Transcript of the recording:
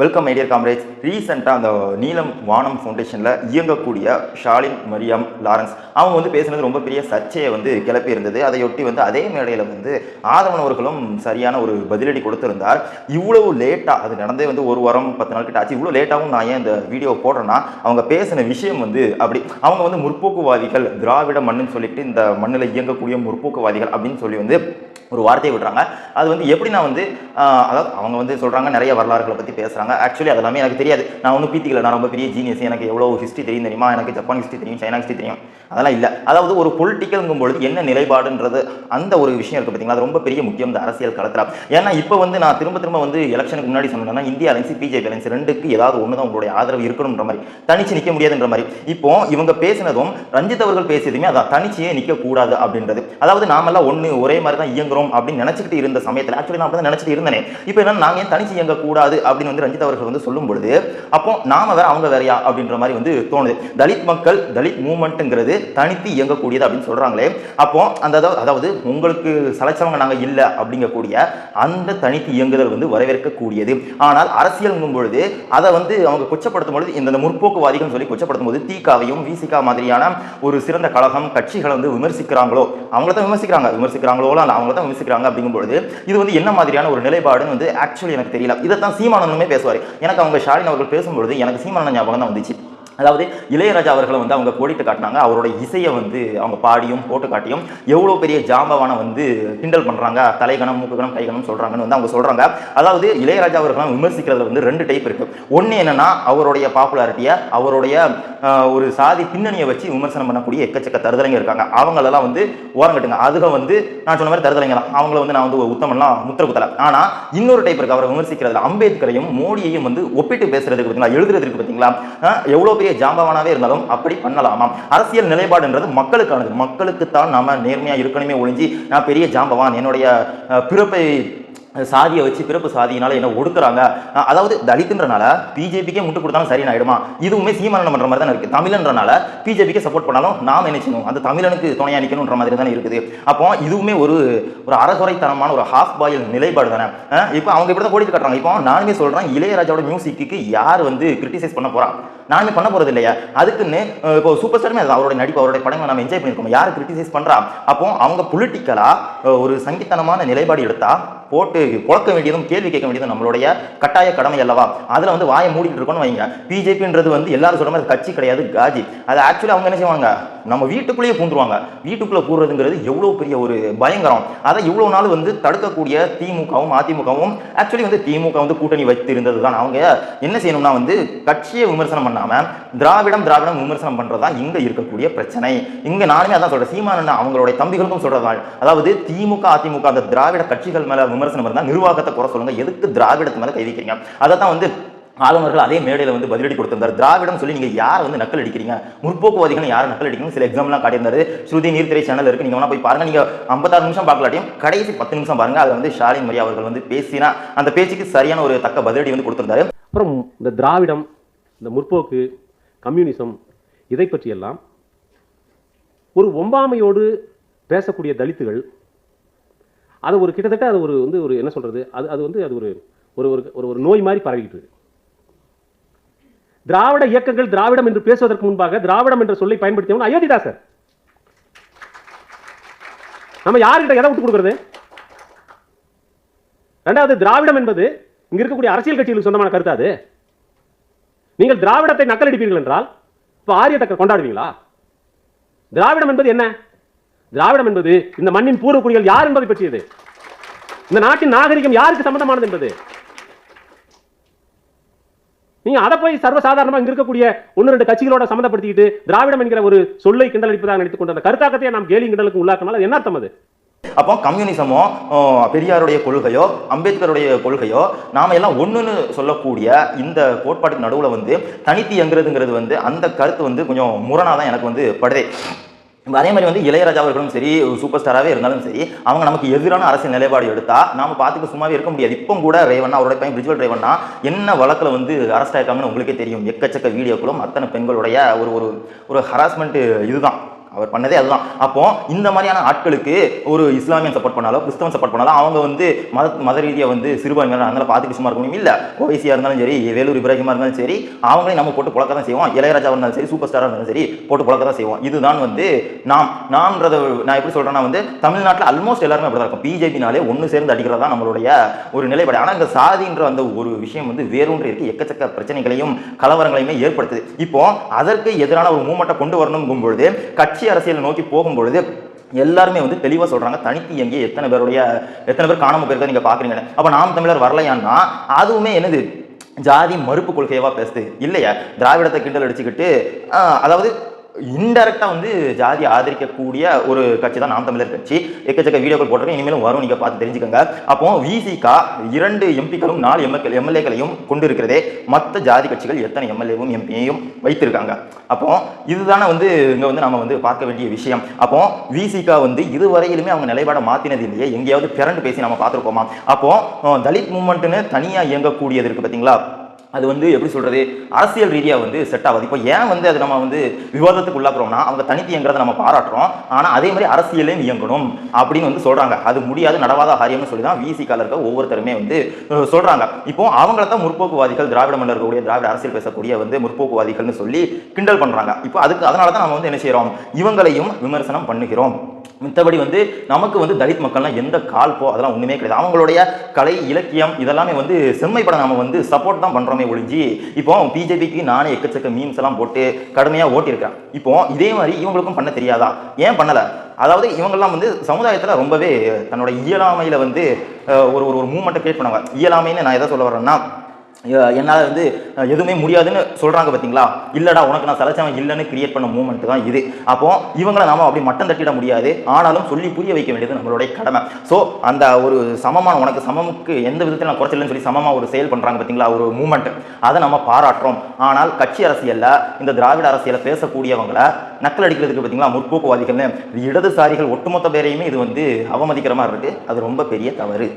Welcome ஐடியர் காம்ரேஜ் ரீசெண்டாக அந்த நீலம் வானம் ஃபவுண்டேஷனில் இயங்கக்கூடிய ஷாலின் மரியம் லாரன்ஸ். அவங்க வந்து பேசுனது ரொம்ப பெரிய சர்ச்சையை வந்து கிளப்பி இருந்தது. அதையொட்டி வந்து அதே மேடையில் வந்து ஆதவனவர்களும் சரியான ஒரு பதிலடி கொடுத்திருந்தார். இவ்வளவு லேட்டாக அது நடந்தே வந்து ஒரு வாரம் பத்து நாள் கிட்ட ஆச்சு. இவ்வளோ லேட்டாகவும் நான் ஏன் இந்த வீடியோ போடுறேன்னா அவங்க பேசின விஷயம் வந்து அப்படி அவங்க வந்து முற்போக்குவாதிகள் திராவிட மண்ணுன்னு சொல்லிட்டு இந்த மண்ணில் இயங்கக்கூடிய முற்போக்குவாதிகள் அப்படின்னு சொல்லி வந்து ஒரு வார்த்தையை விடுறாங்க. அது வந்து எப்படி நான் வந்து அதாவது அவங்க வந்து சொல்கிறாங்க நிறைய வரலாறுகளை பற்றி பேசுகிறாங்க ஆக்சுவலி அதெல்லாமே எனக்கு தெரியாது. நான் ஒன்றும் பீத்திக்கல. நான் ரொம்ப பெரிய ஜீனியஸ் எனக்கு எவ்வளோ ஹிஸ்ட்ரி தெரியும் தெரியுமா? எனக்கு ஜப்பான் ஹிஸ்ட்ரி தெரியும் சைனா ஹிஸ்ட்ரி தெரியும். அதெல்லாம் இல்லை. அதாவது ஒரு பொலிட்டிக்கல்ங்கும் பொழுது என்ன நிலைப்பாடுன்றது அந்த ஒரு விஷயம் இருக்குது பார்த்தீங்களா அது ரொம்ப பெரிய முக்கியம் இந்த அரசியல் களத்தில். ஏன்னா இப்போ வந்து நான் திரும்ப திரும்ப வந்து எலெக்ஷனுக்கு முன்னாடி சொன்னேன்னா இந்தியா அலைன்ஸ் பிஜேபி அலைன்ஸ் ரெண்டுக்கு ஏதாவது ஒன்று தான் உங்களுடைய ஆதரவு இருக்கணுன்ற மாதிரி. தனிச்சு நிற்க முடியாதுன்ற மாதிரி. இப்போ இவங்க பேசினதும் ரஞ்சித் அவர்கள் பேசியதுமே அதான். தனிச்சியே நிற்கக்கூடாது அப்படின்றது. அதாவது நாமெல்லாம் ஒன்று ஒரே மாதிரி தான் இயங்குறோம் அப்படின்னு நினச்சிக்கிட்டு இருந்த சமயத்தில் ஆக்சுவலி நான் அப்படி தான் நினச்சிட்டு இருந்தேனே. இப்போ என்ன நாங்கள் ஏன் தனிச்சு இயங்கக்கூடாது அப்படின்னு வந்து ரஞ்சித் அவர்கள் வந்து சொல்லும் பொழுது அப்போ நாம வேற அவங்க வேறையா அப்படின்ற மாதிரி வந்து தோணுது. தலித் மக்கள் தலித் மூவ்மெண்ட்டுங்கிறது தனித்து இயங்கக்கூடியது அப்படின்னு சொல்றாங்களே. அப்போ அந்த அதாவது- அதாவது உங்களுக்கு சலைச்சவங்க நாங்கள் இல்லை அப்படிங்கக்கூடிய அந்த தனித்து இயங்குதல் வந்து வரவேற்கக்கூடியது. ஆனால் அரசியல்ங்கும் பொழுது அதை வந்து அவங்க கொச்சப்படுத்தும் பொழுது இந்த முற்போக்குவாதிகள் சொல்லி கொச்சப்படுத்தும் போது தீகாவையும் விசிகா மாதிரியான ஒரு சிறந்த கழகம் கட்சிகளை வந்து விமர்சிக்கிறாங்களோ அவங்கள தான் விமர்சிக்கிறாங்க. விமர்சிக்கிறாங்களோ இல்லை அவங்கள தான் விமர்சிக்கிறாங்க அப்படிங்கும்போது இது வந்து என்ன மாதிரியான ஒரு நிலைப்பாடுன்னு வந்து ஆக்சுவலி எனக்கு தெரியல. இதைத்தான் சீமானந்தமே பேசுவார். எனக்கு அவங்க ஷாலின் அவர்கள் பேசும்பொழுது எனக்கு சீமானந்த ஞாபகம் தான் வந்துச்சு. அதாவது இளையராஜா அவர்களை வந்து அவங்க கோடிட்டு காட்டினாங்க. அவரோட இசையை வந்து அவங்க பாடியும் போட்டு காட்டியும் எவ்வளோ பெரிய ஜாம்பவானை வந்து கிண்டல் பண்ணுறாங்க தலைகணம் மூக்குகணம் கைகணம் சொல்கிறாங்கன்னு வந்து அவங்க சொல்கிறாங்க அதாவது இளையராஜா அவர்களை விமர்சிக்கிறதுல வந்து ரெண்டு டைப் இருக்குது ஒன்று என்னென்னா அவருடைய பாப்புலாரிட்டியை அவருடைய ஒரு சாதி பின்னணியை வச்சு விமர்சனம் பண்ணக்கூடிய எக்கச்சக்க தருதலைங்க இருக்காங்க. அவங்களெல்லாம் வந்து ஓரங்கட்டுங்க. அதுக வந்து நான் சொன்ன மாதிரி தருதலைங்க தான். அவங்கள வந்து நான் வந்து உத்தமெல்லாம் முத்திர குத்தலை ஆனால் இன்னொரு டைப் இருக்குது அவரை விமர்சிக்கிறதுல அம்பேத்கரையும் மோடியையும் வந்து ஒப்பிட்டு பேசுறதுக்கு பார்த்தீங்களா எழுதுறதுக்கு பார்த்தீங்களா எவ்வளோ பெரிய ஜாம்பவானாவே இருந்தாலும் அப்படி பண்ணலாமா அரசியல் நிலைப்பாடுன்றது மக்களுக்கானது. மக்களுக்கு தான் நாம நேர்மையா இருக்கணுமே ஒழிஞ்சு நான் பெரிய ஜாம்பவான். என்னுடைய பிறப்பை சாதியை வச்சு பிறப்பு சாதியினால என்ன ஒடுக்குறாங்க? அதாவது தலித்துன்றனால பிஜேபிக்கே முட்டு கொடுத்தாலும் சரி ஆயிடுமா? இதுவுமே சீமானம் பண்ற மாதிரி தான் இருக்கு. தமிழன்றனால பிஜேபிக்கு சப்போர்ட் பண்ணாலும் நாம் என்ன செய்யணும்? அந்த தமிழனுக்கு துணையா நிக்கணுன்ற மாதிரி தானே இருக்குது. அப்போ இதுவுமே ஒரு ஒரு அறகுறைத்தனமான ஒரு ஹாஃப் பாயில் நிலைப்பாடு தானே. இப்போ அவங்க இப்படி தான் கோடிட்டு காட்டுறாங்க. இப்போ நானுமே சொல்றேன் இளையராஜாவோட மியூசிக்கு யார் வந்து கிரிட்டிசைஸ் பண்ண போறா? நானுமே பண்ண போறது இல்லையா? அதுக்குன்னு இப்போ சூப்பர் ஸ்டாருமே அவருடைய நடிப்பு அவருடைய படங்களை நம்ம என்ஜாய் பண்ணியிருக்கோம் யார் கிரிட்டிசைஸ் பண்றா? அப்போ அவங்க பொலிட்டிக்கலா ஒரு சங்கீத்தனமான நிலைப்பாடு எடுத்தா போட்டு குழக்க வேண்டியதும் கேள்வி கேட்க வேண்டியதும் நம்மளுடைய கட்டாய கடமை அல்லவா? அதில் வந்து வாயை மூடிட்டு இருக்கோம்னு வைங்க. பிஜேபின்றது வந்து எல்லாரும் சொல்கிற மாதிரி கட்சி கிடையாது காஜி. அது ஆக்சுவலி அவங்க என்ன செய்வாங்க? நம்ம வீட்டுக்குள்ளேயே பூந்துருவாங்க. வீட்டுக்குள்ளே கூடுறதுங்கிறது எவ்வளோ பெரிய ஒரு பயங்கரம். அதை இவ்வளோ நாள் வந்து தடுக்கக்கூடிய திமுகவும் அதிமுகவும் ஆக்சுவலி வந்து திமுக வந்து கூட்டணி வைத்து இருந்தது தான் அவங்க என்ன செய்யணும்னா வந்து கட்சியை விமர்சனம் பண்ணாமல் திராவிடம் திராவிடம் விமர்சனம் பண்ணுறதா இங்கே இருக்கக்கூடிய பிரச்சனை. இங்கே நானுமே அதான் சொல்கிறேன் சீமானன் அவங்களுடைய தம்பிகளுக்கும் சொல்கிறதா அதாவது திமுக அதிமுக அந்த திராவிட கட்சிகள் மேலே விமர்சனம் இருந்தால் நிர்வாகத்தை குறை சொல்லுங்கள் எதுக்கு திராவிடத்து மேலே கை வைக்கிறீங்க? அதை தான் வந்து ஆளுநர்கள் அதே மேடையில் வந்து பதிலடி கொடுத்திருந்தார். திராவிடம் சொல்லி நீங்கள் யார் வந்து நக்கல் அடிக்கிறீங்க? முற்போக்குவாதிகள் யார் நக்கல் அடிக்கணும் சில எக்ஸாம்லாம் காட்டியிருந்தாரு. ஸ்ருதி நீர்த்திரை சேனல் இருக்கு. நீங்கள் வேணா போய் பாருங்க. நீங்கள் ஐம்பத்தாறு நிமிஷம் பார்க்கலாட்டியும் கடைசி பத்து நிமிஷம் பாருங்க. அதை வந்து ஷாலின் மரியா அவர்கள் வந்து பேசினா அந்த பேச்சுக்கு சரியான ஒரு தக்க பதிலடி வந்து கொடுத்திருந்தாரு. அப்புறம் இந்த திராவிடம் இந்த முற்போக்கு கம்யூனிசம் இதை பற்றியெல்லாம் ஒரு ஒம்பாமையோடு பேசக்கூடிய தலித்துகள் அது ஒரு கிட்டத்தட்ட அது ஒரு வந்து ஒரு என்ன சொல்கிறது அது அது வந்து அது ஒரு ஒரு ஒரு ஒரு ஒரு நோய் மாதிரி பரவிக்கிட்டு இருக்கு. திராவிட இயக்கங்கள் திராவிடம் என்று பேசுவதற்கு முன்பாக திராவிடம் என்ற சொல்லை பயன்படுத்தியவன் அயோத்திதாசர் நம்ம யாருக்கிட்ட எதை விட்டு கொடுக்கறது? ரெண்டாவது திராவிடம் என்பது இங்க இருக்கக்கூடிய அரசியல் கட்சிகளுக்கு சொந்தமான கருத்து அது. நீங்கள் திராவிடத்தை நக்கலடிப்பீர்கள் என்றால் இப்போ ஆரியத்தை கொண்டாடுவீங்களா? திராவிடம் என்பது என்ன? திராவிடம் என்பது இந்த மண்ணின் பூர்வக்குடிகள் யார் என்பதை பற்றியது? இந்த நாட்டின் நாகரிகம் யாருக்கு சம்பந்தமானது என்பது? நீங்க அதை போய் சர்வசாதாரணமாக இங்க இருக்கக்கூடிய ஒன்று ரெண்டு கட்சிகளோட சம்மந்தப்படுத்திக்கிட்டு திராவிடம் என்கிற ஒரு சொல்லை கிண்டல் அடிப்பதாக நினைத்துக் கொண்ட அந்த கருத்தாக்கத்தை நாம் கேலி கிண்டலுக்கு உள்ளாக்கினால் என்ன அர்த்தம் அது? அப்போ கம்யூனிசமோ பெரியாருடைய கொள்கையோ அம்பேத்கருடைய கொள்கையோ நாம எல்லாம் ஒன்றுன்னு சொல்லக்கூடிய இந்த கோட்பாட்டுக்கு நடுவில் வந்து தனித்து எங்கிறதுங்கிறது வந்து அந்த கருத்து வந்து கொஞ்சம் முரணாக தான் எனக்கு வந்து படுதே. இப்போ அதே மாதிரி வந்து இளையராஜா அவர்களும் சரி ஒரு சூப்பர் ஸ்டாராகவே இருந்தாலும் சரி அவங்க நமக்கு எதிரான அரசியல் நிலைப்பாடு எடுத்தா நாம் பார்த்துக்க சும்மாவே இருக்க முடியாது. இப்போ கூட ரேவண்ணா அவருடைய பையன் பிரிஜுவல் ரேவண்ணா என்ன வழக்கில் வந்து அரெஸ்ட் ஆயிருக்காங்கன்னு உங்களுக்கே தெரியும். எக்கச்சக்க வீடியோக்களும் அத்தனை பெண்களுடைய ஒரு ஒரு ஒரு ஹராஸ்மெண்ட் இதுதான். அவர் பண்ணதே அதுதான். அப்போ இந்த மாதிரியான ஆட்களுக்கு ஒரு இஸ்லாமியன் சப்போர்ட் பண்ணாலோ கிறிஸ்தவன் சப்போர்ட் பண்ணாலோ அவங்க வந்து மத மத ரீதியாக வந்து சிறுபான்மையினர் அதனால பார்த்துட்டு சும்மா இருக்கணும் இல்லை. ஓவைசியாக இருந்தாலும் சரி வேலூர் இப்ராஹிமா இருந்தாலும் சரி அவங்களே நம்ம போட்டு புழக்க தான் செய்வோம். இளையராஜா இருந்தாலும் சரி சூப்பர் ஸ்டாராக இருந்தாலும் சரி போட்டு புழக்க தான் செய்வோம். இதுதான் வந்து நாம் நாம்ன்றத நான் எப்படி சொல்கிறேன்னா வந்து தமிழ்நாட்டில் ஆல்மோஸ்ட் எல்லாருமே அப்படி தான் இருக்கும் பிஜேபினாலே ஒன்று சேர்ந்து அடிக்கிறதா நம்மளுடைய ஒரு நிலைப்பாடு. ஆனால் இந்த சாதின்ற அந்த ஒரு விஷயம் வந்து வேறொன்று இருக்கு. எக்கச்சக்க பிரச்சனைகளையும் கலவரங்களையுமே ஏற்படுத்துது. இப்போ அதற்கு எதிரான ஒரு மூமெண்ட்டை கொண்டு வரணுங்கும் பொழுது கட்சி அரசியலை நோக்கி போகும்பொழுது எல்லாருமே வந்து தெளிவாக சொல்றாங்க. தனித்து எங்கே எத்தனை பேருடைய எத்தனை பேர் காணாம போயிருக்கா நீங்க பாக்குறீங்கன்னு. அப்ப நாம் தமிழர் வரலையான்னா அதுவுமே என்னது? ஜாதி மறுப்பு கொள்கையவா பேசுது. இல்லையா? திராவிடத்தை கிண்டல் அடிச்சுக்கிட்டு ஆஹ், அதாவது இன்டெரக்டாக வந்து ஜாதி ஆதரிக்கக்கூடிய ஒரு கட்சி தான் நாம் தமிழர் கட்சி. எக்கச்சக்க வீடியோக்கள் போட்டிருக்கேன் இனிமேலும் வரும் நீங்கள் பார்த்து தெரிஞ்சுக்கோங்க. அப்போ விசிகா இரண்டு எம்பிக்களும் நாலு எம்எல் எம்எல்ஏக்களையும் கொண்டு இருக்கிறதே மற்ற ஜாதி கட்சிகள் எத்தனை எம்எல்ஏவும் எம்பியையும் வைத்திருக்காங்க. அப்போ இதுதானே வந்து இங்கே வந்து நம்ம வந்து பார்க்க வேண்டிய விஷயம். அப்போ விசிகா வந்து இதுவரையிலுமே அவங்க நிலைப்பாடை மாத்தினது இல்லையே. எங்கேயாவது பிறண்டு பேசி நம்ம பார்த்துருக்கோமா? அப்போ தலித் மூமெண்ட்னு தனியாக இயங்கக்கூடியது இருக்கு பார்த்தீங்களா அது வந்து எப்படி சொல்கிறது அரசியல் ரீதியாக வந்து செட் ஆகுது. இப்போ ஏன் வந்து அது நம்ம வந்து விவாதத்துக்கு உள்ளாக்குறோம்னா அவங்க தனித்து இயங்குறதை நம்ம பாராட்டுறோம். ஆனால் அதே மாதிரி அரசியலையும் இயங்கணும் அப்படின்னு வந்து சொல்கிறாங்க அது முடியாது நடவாத காரியம்னு சொல்லி தான் விசி இருக்க ஒவ்வொருத்தருமே வந்து சொல்கிறாங்க இப்போ அவங்கள தான் முற்போக்குவாதிகள் திராவிட மண்டல இருக்கக்கூடிய திராவிட அரசியல் பேசக்கூடிய வந்து முற்போக்குவாதிகள்னு சொல்லி கிண்டல் பண்ணுறாங்க இப்போ அதுக்கு அதனால தான் நம்ம வந்து என்ன செய்கிறோம் இவங்களையும் விமர்சனம் பண்ணுகிறோம். மித்தபடி வந்து நமக்கு வந்து தலித் மக்கள்லாம் எந்த கால்போ அதெல்லாம் ஒன்றுமே கிடையாது. அவங்களுடைய கலை இலக்கியம் இதெல்லாமே வந்து செம்மைப்பட நம்ம வந்து சப்போர்ட் தான் பண்ணுறோமே ஒழிஞ்சு இப்போ பிஜேபிக்கு நானே எக்கச்சக்க மீம்ஸ் எல்லாம் போட்டு கடுமையாக ஓட்டியிருக்கேன் இப்போ இதே மாதிரி இவங்களுக்கும் பண்ண தெரியாதா? ஏன் பண்ணலை? அதாவது இவங்கெல்லாம் வந்து சமுதாயத்தில் ரொம்பவே தன்னோட இயலாமையில் வந்து ஒரு ஒரு ஒரு மூமெண்ட்டை கிரியேட் பண்ணுவாங்க. இயலாமைன்னு நான் எதை சொல்ல வரேன்னா என்னால் வந்து எதுவுமே முடியாதுன்னு சொல்கிறாங்க பார்த்தீங்களா இல்லைடா உனக்கு நான் சலைச்சவன் இல்லைன்னு கிரியேட் பண்ண மூமெண்ட் தான் இது. அப்போது இவங்களை நாம் அப்படி மட்டம் தட்டிட முடியாது. ஆனாலும் சொல்லி புரிய வைக்க வேண்டியது நம்மளுடைய கடமை. ஸோ அந்த ஒரு சமமான உனக்கு சமமுக்கு எந்த விதத்தில் நான் குறைச்சலன்னு சொல்லி சமமாக ஒரு செயல் பண்ணுறாங்க பார்த்தீங்களா ஒரு மூமெண்ட் அதை நம்ம பாராட்டுறோம். ஆனால் கட்சி அரசியலில் இந்த திராவிட அரசியலை பேசக்கூடியவங்களை நக்கல் அடிக்கிறதுக்கு பார்த்தீங்களா முற்போக்குவாதிகள்னு. இடதுசாரிகள் ஒட்டுமொத்த பேரையுமே இது வந்து அவமதிக்கிற மாதிரி இருக்குது அது ரொம்ப பெரிய தவறு.